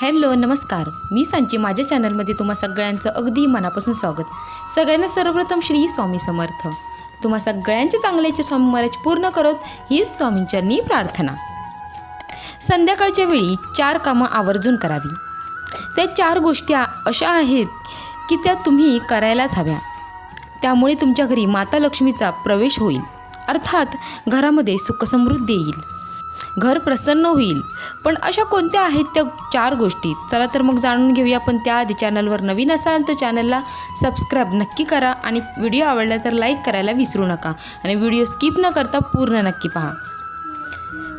Hello नमस्कार. मी सांची. माझ्या चॅनलमध्ये तुम्हा सगळ्यांचं अगदी मनापासून स्वागत. सगळ्यांना सर्वप्रथम श्री स्वामी समर्थ. तुम्हा सगळ्यांचे चांगल्याचे स्वामी महाराज पूर्ण करत हीच स्वामींचरणी प्रार्थना. संध्याकाळच्या वेळी चार कामं आवर्जून करावी. त्या चार गोष्टी अशा आहेत की त्या तुम्ही करायलाच हव्या. त्यामुळे तुमच्या घरी माता लक्ष्मीचा प्रवेश होईल. अर्थात घरामध्ये सुखसमृद्धी येईल. घर प्रसन्न होईल. पण अशा कोणत्या आहेत त्या चार गोष्टी? चला तर मग जाणून घेऊया पण त्याआधी चॅनलवर नवीन असाल तर चॅनलला सबस्क्राईब नक्की करा आणि व्हिडिओ आवडला तर लाईक करायला विसरू नका. आणि व्हिडिओ स्किप न करता पूर्ण नक्की पहा.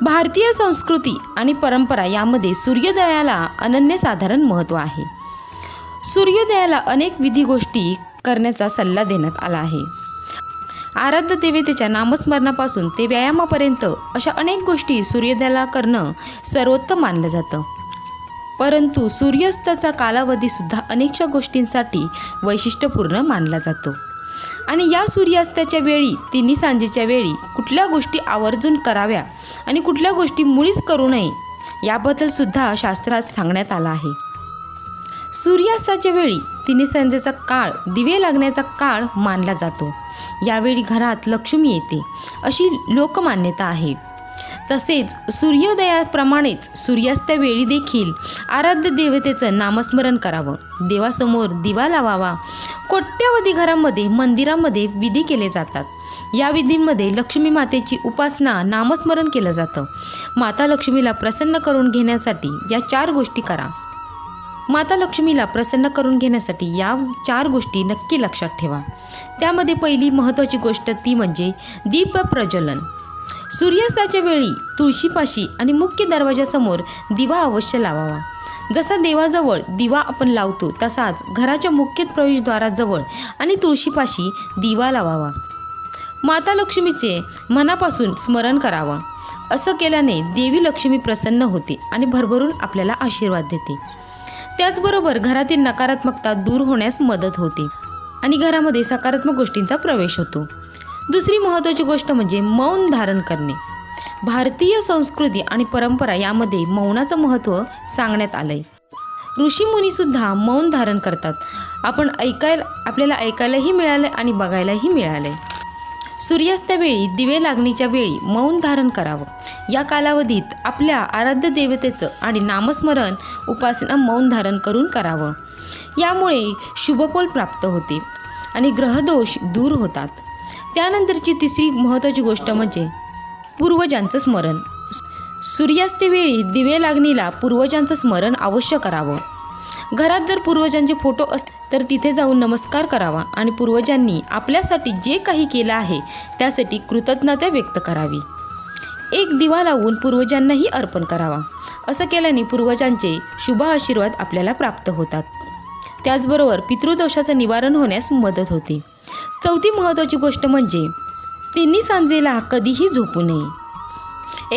भारतीय संस्कृती आणि परंपरा यामध्ये सूर्योदयाला अनन्यसाधारण महत्त्व आहे. सूर्योदयाला अनेक विधी गोष्टी करण्याचा सल्ला देण्यात आला आहे. आराध्य देवतेच्या नामस्मरणापासून ते व्यायामापर्यंत अशा अनेक गोष्टी सूर्योदयाला करणं सर्वोत्तम मानलं जातं. परंतु सूर्यास्ताचा कालावधीसुद्धा अनेकशा गोष्टींसाठी वैशिष्ट्यपूर्ण मानला जातो. आणि या सूर्यास्ताच्या वेळी तिन्ही सांजेच्या वेळी कुठल्या गोष्टी आवर्जून कराव्या आणि कुठल्या गोष्टी मुळीच करू नये याबद्दलसुद्धा शास्त्रात सांगण्यात आलं आहे. सूर्यास्ताच्या वेळी तिन्ही संजेचा काळ दिवे लागण्याचा काळ मानला जातो. यावेळी घरात लक्ष्मी येते अशी लोकमान्यता आहे. तसेच सूर्योदयाप्रमाणेच सूर्यास्तावेळी देखील आराध्य देवतेचं नामस्मरण करावं. देवासमोर दिवा लावावा. कोट्यवधी घरामध्ये मंदिरामध्ये विधी केले जातात. या विधींमध्ये लक्ष्मी मातेची उपासना नामस्मरण केलं जातं. माता लक्ष्मीला प्रसन्न करून घेण्यासाठी या चार गोष्टी करा. माता लक्ष्मीला प्रसन्न करून घेण्यासाठी या चार गोष्टी नक्की लक्षात ठेवा. त्यामध्ये पहिली महत्त्वाची गोष्ट ती म्हणजे दीप प्रज्वलन सूर्यास्ताच्या वेळी तुळशीपाशी आणि मुख्य दरवाजासमोर दिवा अवश्य लावावा. जसा देवाजवळ दिवा आपण लावतो तसाच घराच्या मुख्य प्रवेशद्वाराजवळ आणि तुळशीपाशी दिवा लावावा. माता लक्ष्मीचे मनापासून स्मरण करावं. असं केल्याने देवी लक्ष्मी प्रसन्न होते आणि भरभरून आपल्याला आशीर्वाद देते. त्याचबरोबर घरातील नकारात्मकता दूर होण्यास मदत होते आणि घरामध्ये सकारात्मक गोष्टींचा प्रवेश होतो. दुसरी महत्त्वाची गोष्ट म्हणजे मौन धारण करणे. भारतीय संस्कृती आणि परंपरा यामध्ये मौनाचं महत्त्व सांगण्यात आलंय. ऋषीमुनीसुद्धा मौन धारण करतात. आपण ऐकायला आपल्याला ऐकायलाही मिळालं आणि बघायलाही मिळालं आहे सूर्यास्तावेळी दिवे लागणीच्या वेळी मौन धारण करावं. या कालावधीत आपल्या आराध्य देवतेचं आणि नामस्मरण उपासना मौन धारण करून करावं. यामुळे शुभफल प्राप्त होते आणि ग्रहदोष दूर होतात. त्यानंतरची तिसरी महत्त्वाची गोष्ट म्हणजे पूर्वजांचं स्मरण. सूर्यास्तेवेळी दिवे लागणीला पूर्वजांचं स्मरण अवश्य करावं. घरात जर पूर्वजांचे फोटो अस तर तिथे जाऊन नमस्कार करावा आणि पूर्वजांनी आपल्यासाठी जे काही केलं आहे त्यासाठी कृतज्ञता व्यक्त करावी. एक दिवा लावून पूर्वजांनाही अर्पण करावा. असं केल्याने पूर्वजांचे शुभ आशीर्वाद आपल्याला प्राप्त होतात. त्याचबरोबर पितृदोषाचं निवारण होण्यास मदत होते. चौथी महत्त्वाची गोष्ट म्हणजे तिन्ही सांजेला कधीही झोपू नये.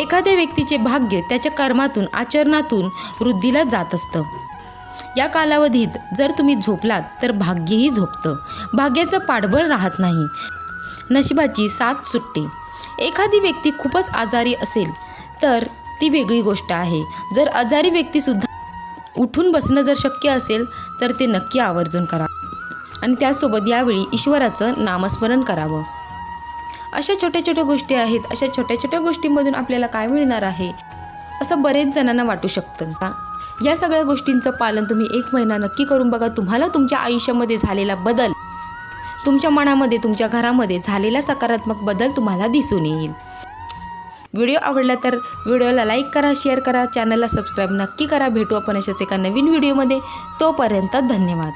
एखाद्या व्यक्तीचे भाग्य त्याच्या कर्मातून आचरणातून वृद्धीला जात असतं. या कालावधीत जर तुम्ही झोपलात तर भाग्यही झोपतं. भाग्याचं पाठबळ राहत नाही. नशिबाची साथ सुटते. एखादी व्यक्ती खूपच आजारी असेल तर ती वेगळी गोष्ट आहे. जर आजारी व्यक्तीसुद्धा उठून बसणं जर शक्य असेल तर ते नक्की आवर्जून करा. आणि त्यासोबत यावेळी ईश्वराचं नामस्मरण करावं. अशा छोट्या छोट्या गोष्टी आहेत. अशा छोट्या छोट्या गोष्टींमधून आपल्याला काय मिळणार आहे असं बरेच जणांना वाटू शकतं. का या सगळ्या गोष्टींचं पालन तुम्ही एक महिना नक्की करून बघा. तुम्हाला तुमच्या आयुष्यामध्ये झालेला बदल तुमच्या मनामध्ये तुमच्या घरामध्ये झालेला सकारात्मक बदल तुम्हाला दिसून येईल. व्हिडिओ आवडला तर व्हिडिओला लाईक करा शेअर करा चॅनलला सबस्क्राईब नक्की करा. भेटू आपण अशाच एका नवीन व्हिडिओमध्ये. तोपर्यंत धन्यवाद.